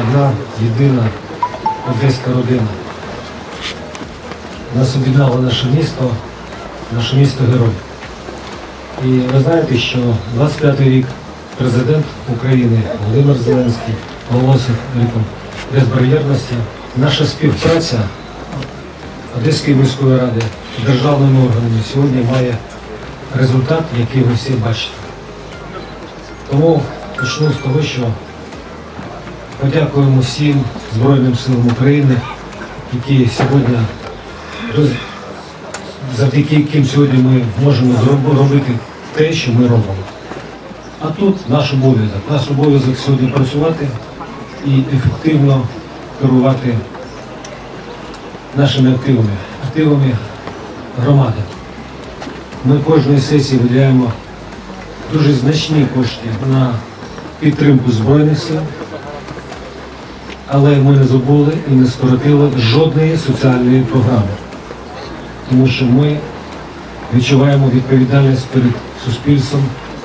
одна єдина одеська родина. Нас об'єднало наше місто, наше місто герой. І ви знаєте, що 25-й рік президент України Володимир Зеленський оголосив ріком безбар'єрності. Наша співпраця Одеської міської ради з державними органами сьогодні має результат, який ви всі бачите. Тому почну з того, що подякуємо всім Збройним силам України, які сьогодні завдяки яким сьогодні ми можемо робити те, що ми робимо. А тут наш обов'язок. Наш обов'язок сьогодні працювати і ефективно керувати нашими активами, активами громади. Ми кожної сесії виділяємо дуже значні кошти на підтримку Збройних сил, але ми не забули і не скоротили жодної соціальної програми, тому що ми відчуваємо відповідальність перед суспільством,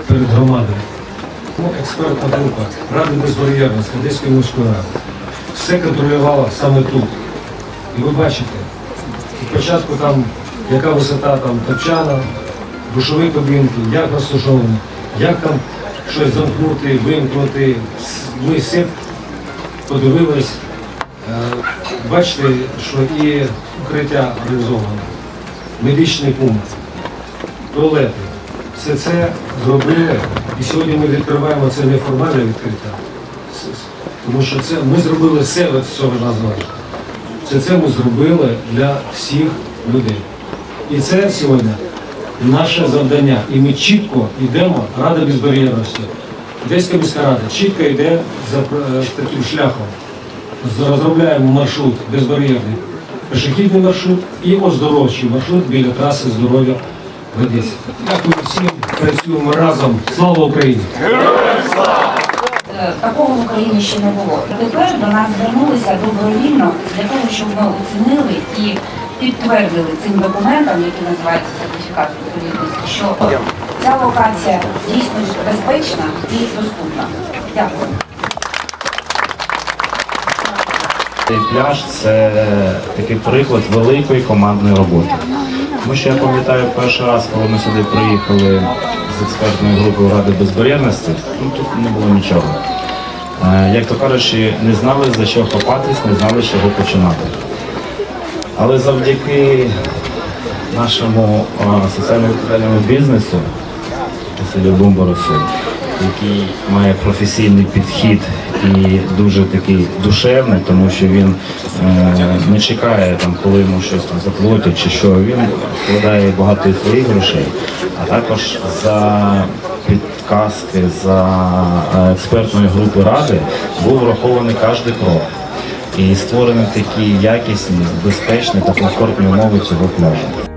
перед громадою. Експертна група Ради безбар'єрності Одеської міської ради все контролювала саме тут. І ви бачите, спочатку там яка висота там топчана, душові кабінки, як розташовані, як там щось замкнути, вимкнути. Ми все подивились. Е, Бачите, що і укриття організовано, медичний пункт, туалети. Все це зробили. І сьогодні ми відкриваємо це неформальне відкриття. Тому що це ми зробили все з цього названня. Це це ми зробили для всіх людей. І це сьогодні наше завдання. І ми чітко йдемо, Рада безбар'єрності. Одеська міська рада чітко йде за е, таким шляхом. Розробляємо маршрут безбар'єрний пішохідний маршрут і оздоровчий маршрут біля траси здоров'я в Одесі. Дякую всім, працюємо разом. Слава Україні! Е, Такого в Україні ще не було. Тепер до нас звернулися добровільно для того, щоб ми оцінили і підтвердили цим документом, який називається сертифікат відповідності, що ця локація дійсно безпечна і доступна. Дякую. Цей пляж це такий приклад великої командної роботи. Тому що я пам'ятаю перший раз, коли ми сюди приїхали з експертною групою Ради безбар'єрності, ну тут не було нічого. Е, Як то кажучи, не знали за що хапатись, не знали з чого починати. Але завдяки нашому е, соціально-відповідальному бізнесу, Василю Бумбарусу, який має професійний підхід і дуже такий душевний, тому що він е, не чекає, там, коли йому щось там заплатять чи що. Він вкладає багато своїх грошей, а також за підказки, за е, експертної групи ради був врахований кожен крок. І створені такі якісні, безпечні та комфортні умови цього пляжу.